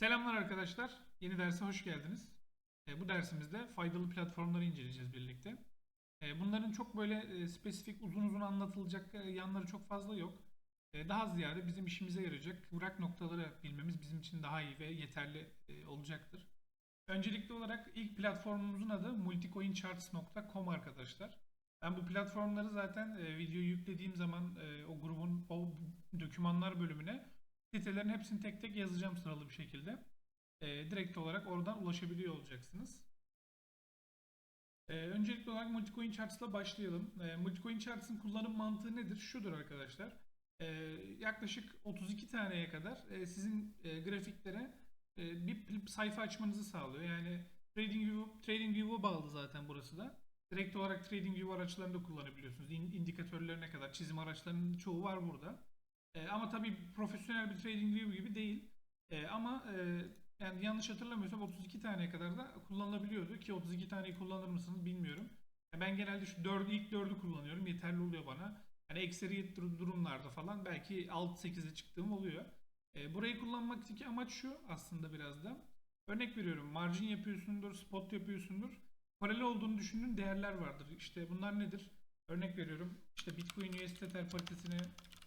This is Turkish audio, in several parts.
Selamlar arkadaşlar. Yeni derse hoş geldiniz. E, bu dersimizde faydalı platformları inceleyeceğiz birlikte. E, bunların çok böyle e, spesifik uzun uzun anlatılacak e, yanları çok fazla yok. E, daha ziyade bizim işimize yarayacak kıvrak noktaları bilmemiz bizim için daha iyi ve yeterli e, olacaktır. Öncelikli olarak ilk platformumuzun adı multicoincharts.com arkadaşlar. Ben bu platformları zaten e, videoyu yüklediğim zaman e, o grubun o dokümanlar bölümüne sitelerin hepsini tek tek yazacağım sıralı bir şekilde. E, direkt olarak oradan ulaşabiliyor olacaksınız. E, öncelikli olarak Multicoin Charts ile başlayalım. E, Multicoin Charts'ın kullanım mantığı nedir? Şudur arkadaşlar. E, yaklaşık 32 taneye kadar e, sizin e, grafiklere e, bir sayfa açmanızı sağlıyor. Yani TradingView TradingView'a bağlı zaten burası da. Direkt olarak TradingView araçlarını da kullanabiliyorsunuz. İn- indikatörlerine kadar çizim araçlarının çoğu var burada. E, ama tabii profesyonel bir TradingView gibi değil. E, ama e, yani yanlış hatırlamıyorsam 32 taneye kadar da kullanılabiliyordu ki 32 taneyi kullanır mısınız bilmiyorum. Ya ben genelde şu 4 ilk 4'ü kullanıyorum. Yeterli oluyor bana. Hani ekseriyet dur- durumlarda falan belki alt 8'e çıktığım oluyor. E, burayı kullanmaktaki amaç şu aslında biraz da. Örnek veriyorum margin yapıyorsundur, spot yapıyorsundur. Paralel olduğunu düşündüğün değerler vardır. İşte bunlar nedir? Örnek veriyorum. İşte Bitcoin USD Tether paritesini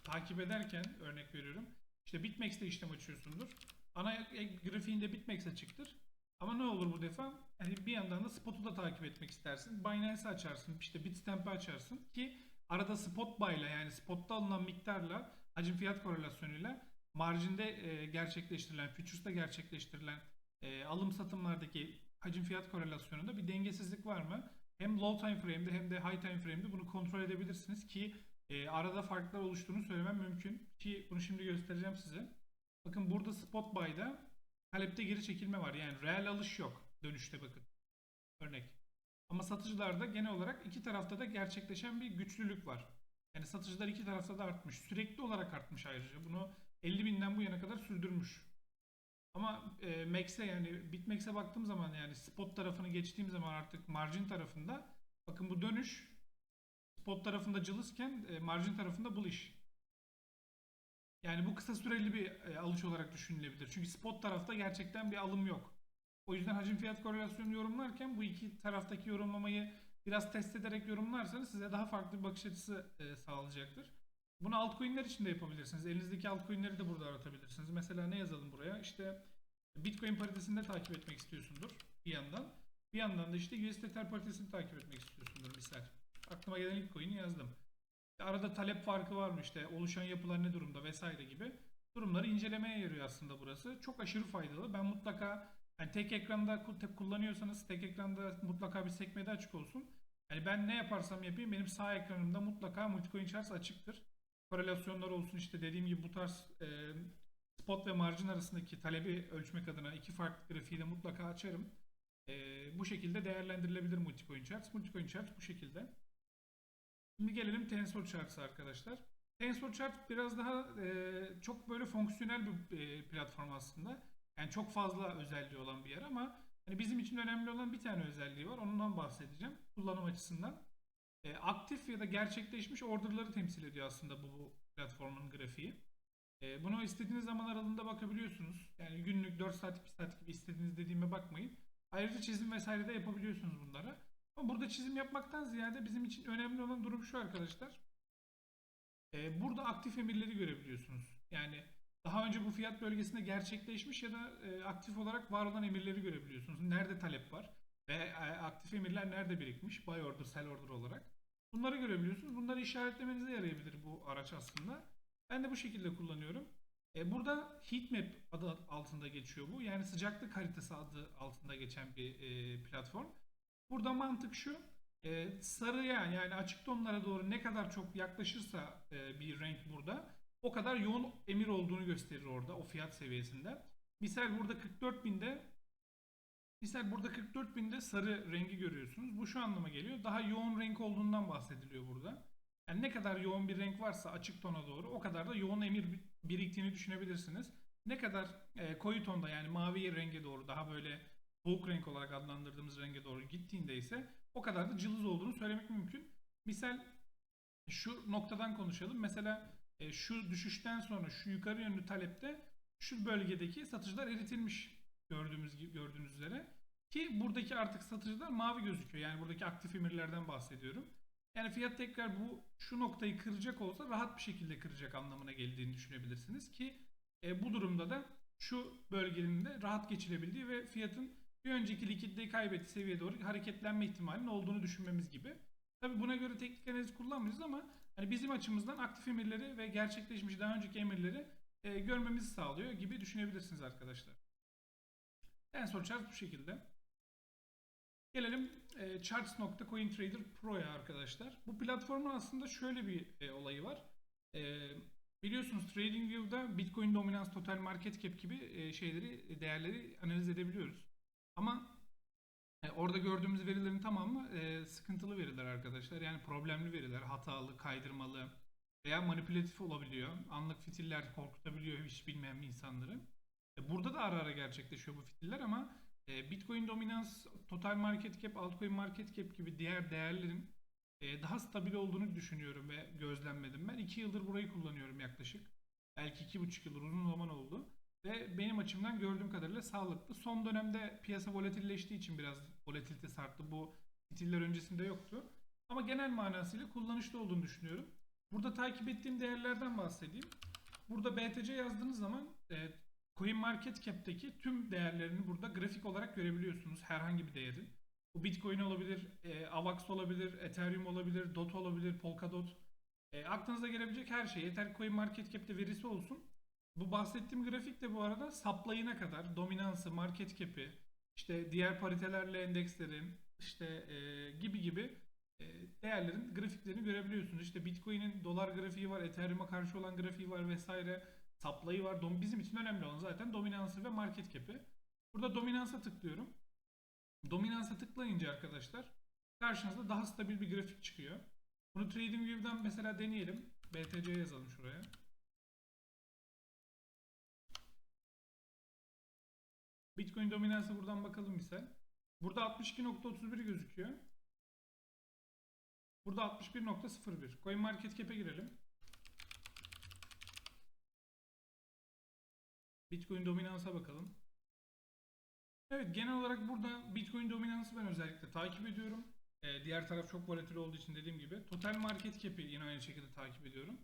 takip ederken örnek veriyorum. İşte BitMEX'te işlem açıyorsundur. Ana grafiğinde BitMEX açıktır. Ama ne olur bu defa? Yani bir yandan da spot'u da takip etmek istersin. Binance açarsın, işte Bitstamp'ı açarsın ki arada spot buy'la yani spot'ta alınan miktarla hacim fiyat korelasyonuyla marjinde e, gerçekleştirilen, futures'ta gerçekleştirilen e, alım satımlardaki hacim fiyat korelasyonunda bir dengesizlik var mı? Hem low time frame'de hem de high time frame'de bunu kontrol edebilirsiniz ki e, arada farklar oluştuğunu söylemem mümkün ki bunu şimdi göstereceğim size. Bakın burada spot buy'da talepte geri çekilme var. Yani reel alış yok dönüşte bakın. Örnek. Ama satıcılarda genel olarak iki tarafta da gerçekleşen bir güçlülük var. Yani satıcılar iki tarafta da artmış. Sürekli olarak artmış ayrıca. Bunu 50 binden bu yana kadar sürdürmüş. Ama e, Max'e yani BitMEX'e baktığım zaman yani spot tarafını geçtiğim zaman artık margin tarafında bakın bu dönüş spot tarafında cılızken e, margin tarafında bullish. Yani bu kısa süreli bir e, alış olarak düşünülebilir. Çünkü spot tarafta gerçekten bir alım yok. O yüzden hacim fiyat korelasyonu yorumlarken bu iki taraftaki yorumlamayı biraz test ederek yorumlarsanız size daha farklı bir bakış açısı e, sağlayacaktır. Bunu altcoin'ler için de yapabilirsiniz. Elinizdeki altcoin'leri de burada aratabilirsiniz. Mesela ne yazalım buraya? İşte Bitcoin paritesini de takip etmek istiyorsundur bir yandan. Bir yandan da işte USD Tether paritesini takip etmek istiyorsundur misal. Aklıma gelen ilk coin'i yazdım. Arada talep farkı var mı işte oluşan yapılar ne durumda vesaire gibi durumları incelemeye yarıyor aslında burası. Çok aşırı faydalı. Ben mutlaka yani tek ekranda kullanıyorsanız tek ekranda mutlaka bir sekmede açık olsun. Yani ben ne yaparsam yapayım benim sağ ekranımda mutlaka multicoin charts açıktır. Korelasyonlar olsun işte dediğim gibi bu tarz e, spot ve margin arasındaki talebi ölçmek adına iki farklı grafiği de mutlaka açarım. E, bu şekilde değerlendirilebilir multicoin charts. Multicoin charts bu şekilde. Şimdi gelelim Tensor Charts'a arkadaşlar. Tensor Chart biraz daha e, çok böyle fonksiyonel bir e, platform aslında. Yani çok fazla özelliği olan bir yer ama hani bizim için önemli olan bir tane özelliği var. Ondan bahsedeceğim kullanım açısından. E, aktif ya da gerçekleşmiş orderları temsil ediyor aslında bu, bu platformun grafiği. E, bunu istediğiniz zaman aralığında bakabiliyorsunuz. Yani günlük 4 saatlik 1 saatlik istediğiniz dediğime bakmayın. Ayrıca çizim vesaire de yapabiliyorsunuz bunlara. Ama burada çizim yapmaktan ziyade bizim için önemli olan durum şu arkadaşlar. Ee, burada aktif emirleri görebiliyorsunuz. Yani daha önce bu fiyat bölgesinde gerçekleşmiş ya da e, aktif olarak var olan emirleri görebiliyorsunuz. Nerede talep var ve e, aktif emirler nerede birikmiş buy order, sell order olarak. Bunları görebiliyorsunuz. Bunları işaretlemenize yarayabilir bu araç aslında. Ben de bu şekilde kullanıyorum. E, burada heatmap adı altında geçiyor bu. Yani sıcaklık haritası adı altında geçen bir e, platform. Burada mantık şu. E, sarıya yani açık tonlara doğru ne kadar çok yaklaşırsa e, bir renk burada o kadar yoğun emir olduğunu gösterir orada o fiyat seviyesinde. Misal burada 44 binde misal burada 44 binde sarı rengi görüyorsunuz. Bu şu anlama geliyor. Daha yoğun renk olduğundan bahsediliyor burada. Yani ne kadar yoğun bir renk varsa açık tona doğru o kadar da yoğun emir bir- biriktiğini düşünebilirsiniz. Ne kadar e, koyu tonda yani mavi renge doğru daha böyle soğuk renk olarak adlandırdığımız renge doğru gittiğinde ise o kadar da cılız olduğunu söylemek mümkün. Misal şu noktadan konuşalım. Mesela e, şu düşüşten sonra şu yukarı yönlü talepte şu bölgedeki satıcılar eritilmiş gördüğümüz gördüğünüz üzere. Ki buradaki artık satıcılar mavi gözüküyor. Yani buradaki aktif emirlerden bahsediyorum. Yani fiyat tekrar bu şu noktayı kıracak olsa rahat bir şekilde kıracak anlamına geldiğini düşünebilirsiniz ki e, bu durumda da şu bölgenin de rahat geçilebildiği ve fiyatın bir önceki likiditeyi kaybettiği seviyeye doğru hareketlenme ihtimalinin olduğunu düşünmemiz gibi. Tabi buna göre teknik analiz kullanmıyoruz ama hani bizim açımızdan aktif emirleri ve gerçekleşmiş daha önceki emirleri e, görmemizi sağlıyor gibi düşünebilirsiniz arkadaşlar. En son chart bu şekilde. Gelelim e, charts.cointrader Pro'ya arkadaşlar. Bu platformun aslında şöyle bir e, olayı var. E, biliyorsunuz TradingView'da Bitcoin dominans, total market cap gibi e, şeyleri, değerleri analiz edebiliyoruz. Orada gördüğümüz verilerin tamamı e, sıkıntılı veriler arkadaşlar. Yani problemli veriler, hatalı, kaydırmalı veya manipülatif olabiliyor. Anlık fitiller korkutabiliyor hiç bilmeyen insanları. E, burada da ara ara gerçekleşiyor bu fitiller ama e, Bitcoin dominans, total market cap, altcoin market cap gibi diğer değerlerin e, daha stabil olduğunu düşünüyorum ve gözlemledim. Ben 2 yıldır burayı kullanıyorum yaklaşık. Belki 2,5 yıldır uzun zaman oldu. Ve benim açımdan gördüğüm kadarıyla sağlıklı. Son dönemde piyasa volatilleştiği için biraz volatilite arttı. Bu fitiller öncesinde yoktu. Ama genel manasıyla kullanışlı olduğunu düşünüyorum. Burada takip ettiğim değerlerden bahsedeyim. Burada BTC yazdığınız zaman e, Coin Market Cap'teki tüm değerlerini burada grafik olarak görebiliyorsunuz. Herhangi bir değerin. Bu Bitcoin olabilir, e, AVAX olabilir, Ethereum olabilir, DOT olabilir, Polkadot. E, aklınıza gelebilecek her şey. Yeter Coin Market Cap'te verisi olsun. Bu bahsettiğim grafik de bu arada saplayına kadar dominansı, market cap'i, işte diğer paritelerle endekslerin, işte e, gibi gibi e, değerlerin grafiklerini görebiliyorsunuz. İşte Bitcoin'in dolar grafiği var, Ethereum'a karşı olan grafiği var vesaire. Saplayı var. Dom bizim için önemli olan zaten dominansı ve market cap'i. Burada dominansa tıklıyorum. Dominansa tıklayınca arkadaşlar karşınızda daha stabil bir grafik çıkıyor. Bunu TradingView'dan mesela deneyelim. BTC yazalım şuraya. Bitcoin dominansı buradan bakalım misal. Burada 62.31 gözüküyor. Burada 61.01. Coin Market Cap'e girelim. Bitcoin dominansa bakalım. Evet genel olarak burada Bitcoin dominansı ben özellikle takip ediyorum. Ee, diğer taraf çok volatil olduğu için dediğim gibi. Total Market Cap'i yine aynı şekilde takip ediyorum.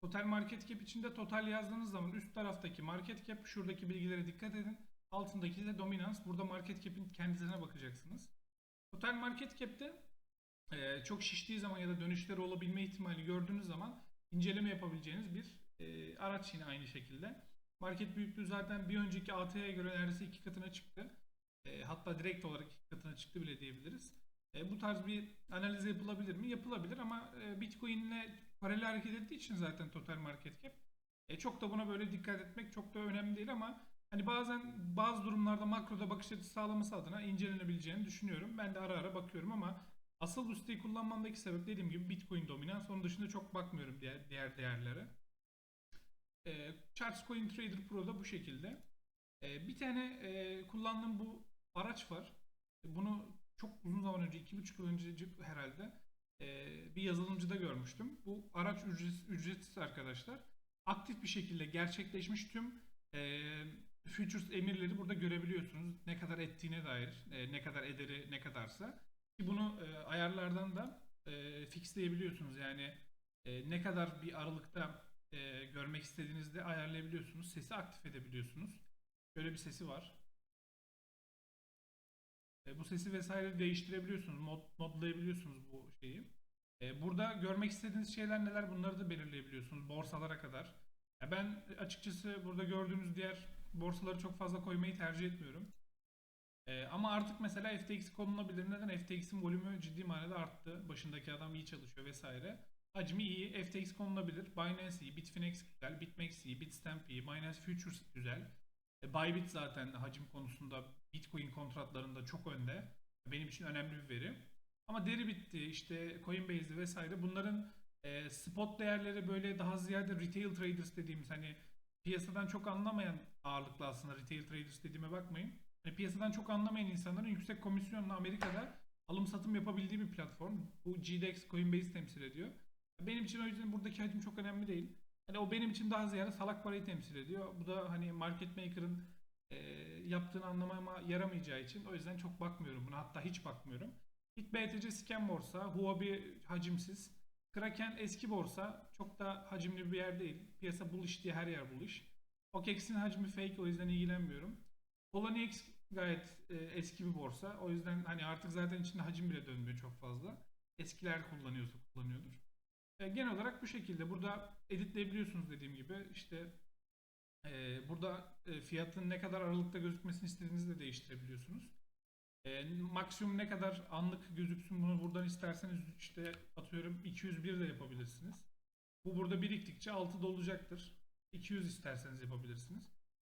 Total Market Cap içinde total yazdığınız zaman üst taraftaki Market Cap şuradaki bilgilere dikkat edin. Altındaki de dominans. Burada market cap'in kendisine bakacaksınız. Total market cap'te e, çok şiştiği zaman ya da dönüşleri olabilme ihtimali gördüğünüz zaman inceleme yapabileceğiniz bir e, araç yine aynı şekilde. Market büyüklüğü zaten bir önceki AT'ye göre neredeyse iki katına çıktı. E, hatta direkt olarak iki katına çıktı bile diyebiliriz. E, bu tarz bir analiz yapılabilir mi? Yapılabilir ama e, Bitcoin ile paralel hareket ettiği için zaten total market cap. E, çok da buna böyle dikkat etmek çok da önemli değil ama Hani bazen bazı durumlarda makroda bakış açısı sağlaması adına incelenebileceğini düşünüyorum. Ben de ara ara bakıyorum ama asıl bu siteyi kullanmamdaki sebep dediğim gibi Bitcoin dominans. Onun dışında çok bakmıyorum diğer, diğer değerlere. E, Charts Coin Trader Pro'da bu şekilde. E, bir tane e, kullandığım bu araç var. Bunu çok uzun zaman önce, iki buçuk yıl önce herhalde e, bir yazılımcıda görmüştüm. Bu araç ücretsiz, ücretsiz arkadaşlar. Aktif bir şekilde gerçekleşmiş tüm e, futures emirleri burada görebiliyorsunuz. Ne kadar ettiğine dair, e, ne kadar ederi ne kadarsa. Ki bunu e, ayarlardan da e, fixleyebiliyorsunuz. Yani e, ne kadar bir aralıkta e, görmek istediğinizde ayarlayabiliyorsunuz. Sesi aktif edebiliyorsunuz. Böyle bir sesi var. E, bu sesi vesaire değiştirebiliyorsunuz. Mod, modlayabiliyorsunuz bu şeyi. E, burada görmek istediğiniz şeyler neler bunları da belirleyebiliyorsunuz. Borsalara kadar. Ya ben açıkçası burada gördüğünüz diğer borsaları çok fazla koymayı tercih etmiyorum. Ee, ama artık mesela FTX konulabilir. Neden? FTX'in volümü ciddi manada arttı. Başındaki adam iyi çalışıyor vesaire. Hacmi iyi. FTX konulabilir. Binance iyi. Bitfinex güzel. Bitmex iyi. Bitstamp iyi. Binance Futures güzel. E, Bybit zaten hacim konusunda Bitcoin kontratlarında çok önde. Benim için önemli bir veri. Ama Deribit'ti, işte Coinbase'di vesaire bunların e, spot değerleri böyle daha ziyade retail traders dediğimiz hani piyasadan çok anlamayan ağırlıklı aslında retail traders dediğime bakmayın. Yani piyasadan çok anlamayan insanların yüksek komisyonla Amerika'da alım satım yapabildiği bir platform. Bu GDEX Coinbase temsil ediyor. Benim için o yüzden buradaki hacim çok önemli değil. Hani o benim için daha ziyade salak parayı temsil ediyor. Bu da hani market maker'ın e, yaptığını anlamama yaramayacağı için o yüzden çok bakmıyorum buna. Hatta hiç bakmıyorum. BitBTC scam borsa, Huobi hacimsiz. Kraken eski borsa, çok da hacimli bir yer değil. Piyasa bullish diye her yer bullish. OKEX'in hacmi fake o yüzden ilgilenmiyorum. Poloniex gayet e, eski bir borsa. O yüzden hani artık zaten içinde hacim bile dönmüyor çok fazla. Eskiler kullanıyorsa kullanıyordur. E, genel olarak bu şekilde. Burada editleyebiliyorsunuz dediğim gibi. İşte e, burada e, fiyatın ne kadar aralıkta gözükmesini istediğinizi de değiştirebiliyorsunuz. E, maksimum ne kadar anlık gözüksün bunu buradan isterseniz işte atıyorum 201 de yapabilirsiniz. Bu burada biriktikçe altı dolacaktır. 200 isterseniz yapabilirsiniz.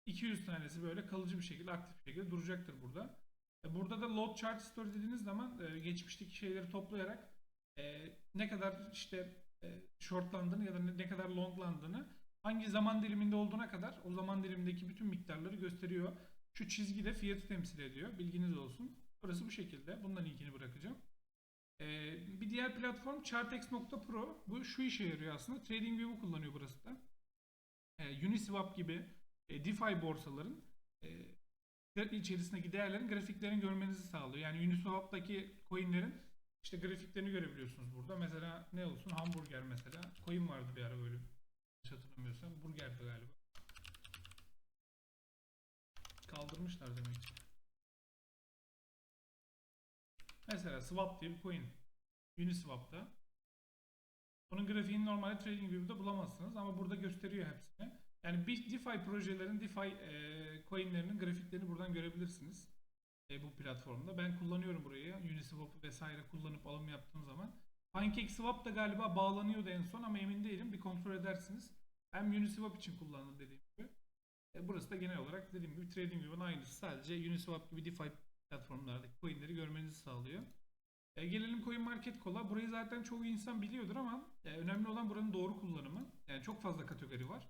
200 tanesi böyle kalıcı bir şekilde aktif bir şekilde duracaktır burada. E, Burada da load chart story dediğiniz zaman e, geçmişteki şeyleri toplayarak e, ne kadar işte shortlandığını ya da ne, kadar longlandığını hangi zaman diliminde olduğuna kadar o zaman dilimindeki bütün miktarları gösteriyor. Şu çizgi de fiyatı temsil ediyor. Bilginiz olsun. Burası bu şekilde. Bundan linkini bırakacağım. Bir diğer platform chartex.pro. Bu şu işe yarıyor aslında. TradingView'u kullanıyor burası da. E, Uniswap gibi e, DeFi borsaların e, içerisindeki değerlerin grafiklerini görmenizi sağlıyor. Yani Uniswap'taki coinlerin işte grafiklerini görebiliyorsunuz burada. Mesela ne olsun? Hamburger mesela. Coin vardı bir ara böyle. Yanlış hatırlamıyorsam. Burgerdi galiba. Kaldırmışlar demek ki. Mesela Swap diye bir coin. Uniswap'ta. Bunun grafiğini normalde TradingView'da bulamazsınız ama burada gösteriyor hepsini. Yani bir DeFi projelerin, DeFi e, coinlerinin grafiklerini buradan görebilirsiniz. E, bu platformda. Ben kullanıyorum burayı. Uniswap vesaire kullanıp alım yaptığım zaman. PancakeSwap da galiba bağlanıyordu en son ama emin değilim. Bir kontrol edersiniz. Hem Uniswap için kullanılır dediğim gibi. E, burası da genel olarak dediğim gibi TradingView'un aynısı. Sadece Uniswap gibi DeFi platformlardaki coinleri görmenizi sağlıyor. E, gelelim CoinMarketCall'a. Burayı zaten çoğu insan biliyordur ama e, önemli olan buranın doğru kullanımı. Yani çok fazla kategori var.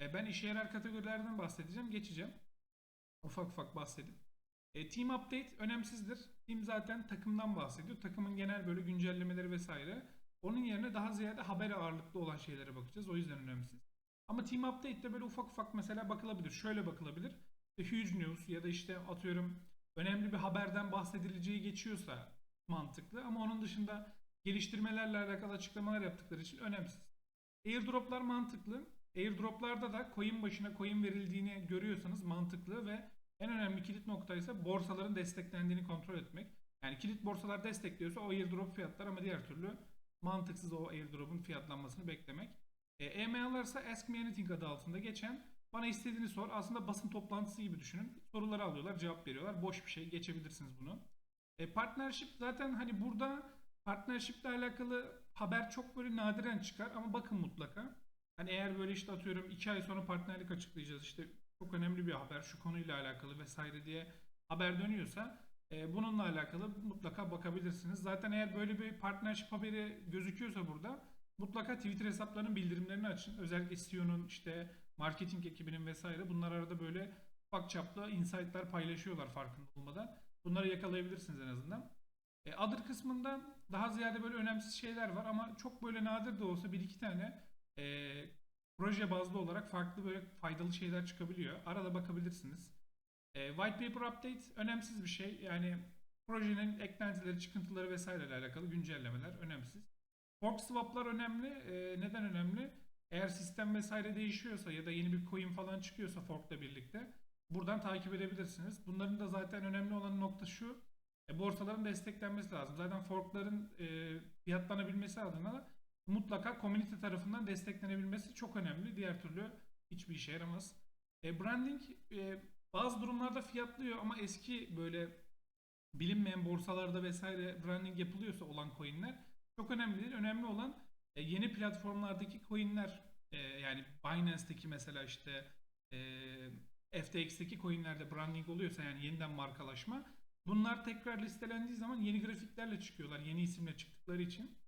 E, ben işe yarar kategorilerden bahsedeceğim. Geçeceğim. Ufak ufak bahsedip. E, team Update önemsizdir. Team zaten takımdan bahsediyor. Takımın genel böyle güncellemeleri vesaire. Onun yerine daha ziyade haber ağırlıklı olan şeylere bakacağız. O yüzden önemsiz. Ama Team Update'de böyle ufak ufak mesela bakılabilir. Şöyle bakılabilir. İşte huge news ya da işte atıyorum önemli bir haberden bahsedileceği geçiyorsa mantıklı. Ama onun dışında geliştirmelerle alakalı açıklamalar yaptıkları için önemsiz. Airdroplar mantıklı. Airdroplarda da coin başına coin verildiğini görüyorsanız mantıklı ve en önemli kilit nokta ise borsaların desteklendiğini kontrol etmek. Yani kilit borsalar destekliyorsa o airdrop fiyatlar ama diğer türlü mantıksız o airdrop'un fiyatlanmasını beklemek. E, EMA'lar ise Ask Me Anything adı altında geçen bana istediğini sor. Aslında basın toplantısı gibi düşünün. Soruları alıyorlar, cevap veriyorlar. Boş bir şey. Geçebilirsiniz bunu. E, partnership zaten hani burada partnership ile alakalı haber çok böyle nadiren çıkar ama bakın mutlaka. Hani eğer böyle işte atıyorum 2 ay sonra partnerlik açıklayacağız işte çok önemli bir haber şu konuyla alakalı vesaire diye haber dönüyorsa e, bununla alakalı mutlaka bakabilirsiniz. Zaten eğer böyle bir partnership haberi gözüküyorsa burada mutlaka Twitter hesaplarının bildirimlerini açın. Özellikle CEO'nun işte marketing ekibinin vesaire bunlar arada böyle ufak çaplı insight'lar paylaşıyorlar farkında olmadan. Bunları yakalayabilirsiniz en azından. E, other kısmından daha ziyade böyle önemsiz şeyler var ama çok böyle nadir de olsa bir iki tane e, proje bazlı olarak farklı böyle faydalı şeyler çıkabiliyor. Arada bakabilirsiniz. E, white paper update önemsiz bir şey. Yani projenin eklentileri, çıkıntıları vesaire ile alakalı güncellemeler önemsiz. Fork swap'lar önemli. E, neden önemli? Eğer sistem vesaire değişiyorsa ya da yeni bir coin falan çıkıyorsa fork'la birlikte buradan takip edebilirsiniz. Bunların da zaten önemli olan nokta şu. E, borsaların desteklenmesi lazım. Zaten fork'ların e, fiyatlanabilmesi adına mutlaka community tarafından desteklenebilmesi çok önemli. Diğer türlü hiçbir işe yaramaz. E, branding e, bazı durumlarda fiyatlıyor ama eski böyle bilinmeyen borsalarda vesaire branding yapılıyorsa olan coinler çok önemli değil. Önemli olan e, yeni platformlardaki coinler e, yani Binance'deki mesela işte e, FTX'teki coinlerde branding oluyorsa yani yeniden markalaşma bunlar tekrar listelendiği zaman yeni grafiklerle çıkıyorlar. Yeni isimle çıktıkları için.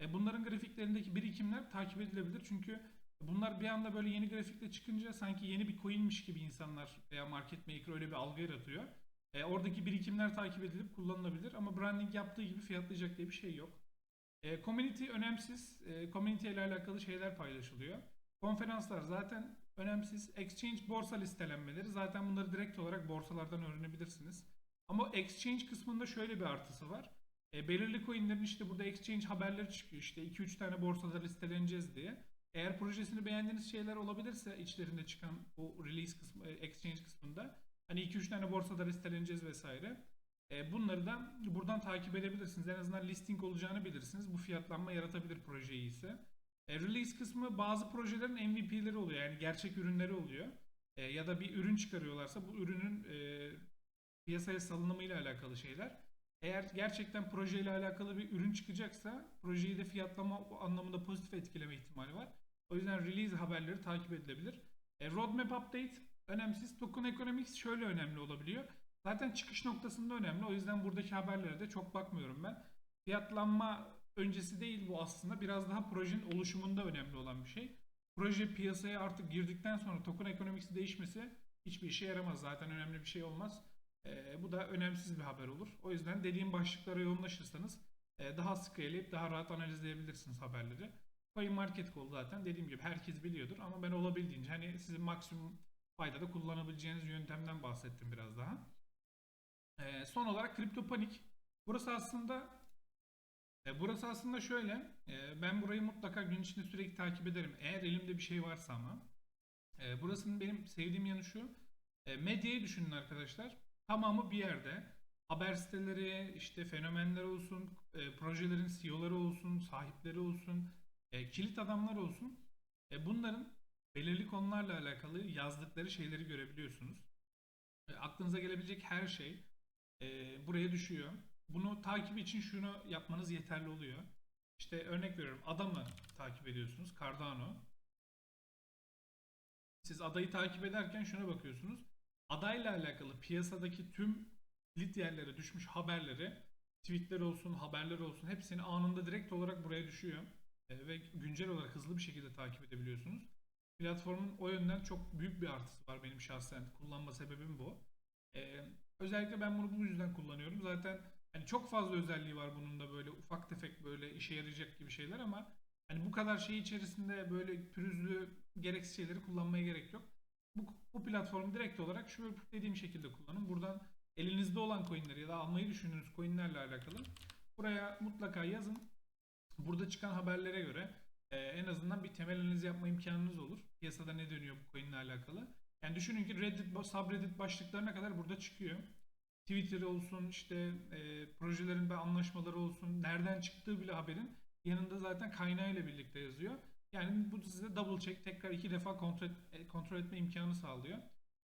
E, bunların grafiklerindeki birikimler takip edilebilir. Çünkü bunlar bir anda böyle yeni grafikle çıkınca sanki yeni bir coinmiş gibi insanlar veya market maker öyle bir algı yaratıyor. E, oradaki birikimler takip edilip kullanılabilir ama branding yaptığı gibi fiyatlayacak diye bir şey yok. E, community önemsiz. E, community ile alakalı şeyler paylaşılıyor. Konferanslar zaten önemsiz. Exchange borsa listelenmeleri zaten bunları direkt olarak borsalardan öğrenebilirsiniz. Ama exchange kısmında şöyle bir artısı var. E, belirli coinlerin işte burada exchange haberleri çıkıyor. İşte 2-3 tane borsada listeleneceğiz diye. Eğer projesini beğendiğiniz şeyler olabilirse içlerinde çıkan bu release kısmı, e, exchange kısmında hani 2-3 tane borsada listeleneceğiz vesaire. E, bunları da buradan takip edebilirsiniz. En azından listing olacağını bilirsiniz. Bu fiyatlanma yaratabilir projeyi ise. Release kısmı bazı projelerin MVP'leri oluyor. Yani gerçek ürünleri oluyor. E, ya da bir ürün çıkarıyorlarsa bu ürünün e, piyasaya salınımıyla alakalı şeyler. Eğer gerçekten projeyle alakalı bir ürün çıkacaksa projeyi de fiyatlama anlamında pozitif etkileme ihtimali var. O yüzden release haberleri takip edilebilir. E, roadmap update önemsiz. Token economics şöyle önemli olabiliyor. Zaten çıkış noktasında önemli. O yüzden buradaki haberlere de çok bakmıyorum ben. Fiyatlanma öncesi değil bu aslında. Biraz daha projenin oluşumunda önemli olan bir şey. Proje piyasaya artık girdikten sonra token economics'i değişmesi hiçbir işe yaramaz. Zaten önemli bir şey olmaz. E, bu da önemsiz bir haber olur. O yüzden dediğim başlıklara yoğunlaşırsanız e, daha sık eleyip daha rahat analizleyebilirsiniz haberleri. Coin Market Call zaten dediğim gibi herkes biliyordur ama ben olabildiğince hani sizin maksimum faydada kullanabileceğiniz yöntemden bahsettim biraz daha. E, son olarak Crypto Panic. Burası aslında e, burası aslında şöyle. e, ben burayı mutlaka gün içinde sürekli takip ederim. Eğer elimde bir şey varsa ama. E, burasının benim sevdiğim yanı şu. E, medyayı düşünün arkadaşlar. Tamamı bir yerde. Haber siteleri, işte fenomenler olsun, projelerin CEO'ları olsun, sahipleri olsun, kilit adamlar olsun. Bunların belirli konularla alakalı yazdıkları şeyleri görebiliyorsunuz. Aklınıza gelebilecek her şey buraya düşüyor. Bunu takip için şunu yapmanız yeterli oluyor. İşte örnek veriyorum adamı takip ediyorsunuz Cardano. Siz adayı takip ederken şuna bakıyorsunuz. Adayla alakalı piyasadaki tüm kilit yerlere düşmüş haberleri, tweetler olsun, haberler olsun hepsini anında direkt olarak buraya düşüyor. E, ve güncel olarak hızlı bir şekilde takip edebiliyorsunuz. Platformun o yönden çok büyük bir artısı var benim şahsen kullanma sebebim bu. E, özellikle ben bunu bu yüzden kullanıyorum. Zaten hani çok fazla özelliği var bunun da böyle ufak tefek böyle işe yarayacak gibi şeyler ama hani bu kadar şey içerisinde böyle pürüzlü gereksiz şeyleri kullanmaya gerek yok. Bu, bu platformu direkt olarak şu dediğim şekilde kullanın. Buradan elinizde olan coinleri ya da almayı düşündüğünüz coinlerle alakalı buraya mutlaka yazın. Burada çıkan haberlere göre e, en azından bir temel analiz yapma imkanınız olur. Piyasada ne dönüyor bu coinle alakalı. Yani düşünün ki Reddit, subreddit başlıklarına kadar burada çıkıyor. Twitter olsun, işte e, projelerin ve anlaşmaları olsun, nereden çıktığı bile haberin yanında zaten kaynağıyla birlikte yazıyor. Yani bu size double check tekrar iki defa kontrol, et- kontrol etme imkanı sağlıyor.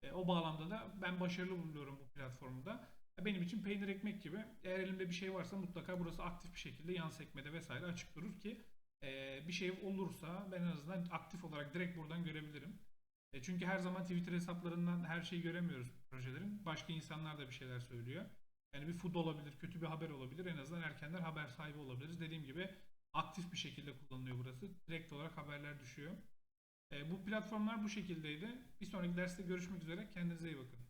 E, o bağlamda da ben başarılı buluyorum bu platformda. E, Benim için peynir ekmek gibi. Eğer elimde bir şey varsa mutlaka burası aktif bir şekilde yan sekmede vesaire açık durur ki e, bir şey olursa ben en azından aktif olarak direkt buradan görebilirim. E, çünkü her zaman Twitter hesaplarından her şeyi göremiyoruz projelerin. Başka insanlar da bir şeyler söylüyor. Yani bir food olabilir, kötü bir haber olabilir. En azından erkenden haber sahibi olabiliriz. Dediğim gibi aktif bir şekilde kullanılıyor burası. Direkt olarak haberler düşüyor. E, bu platformlar bu şekildeydi. Bir sonraki derste görüşmek üzere. Kendinize iyi bakın.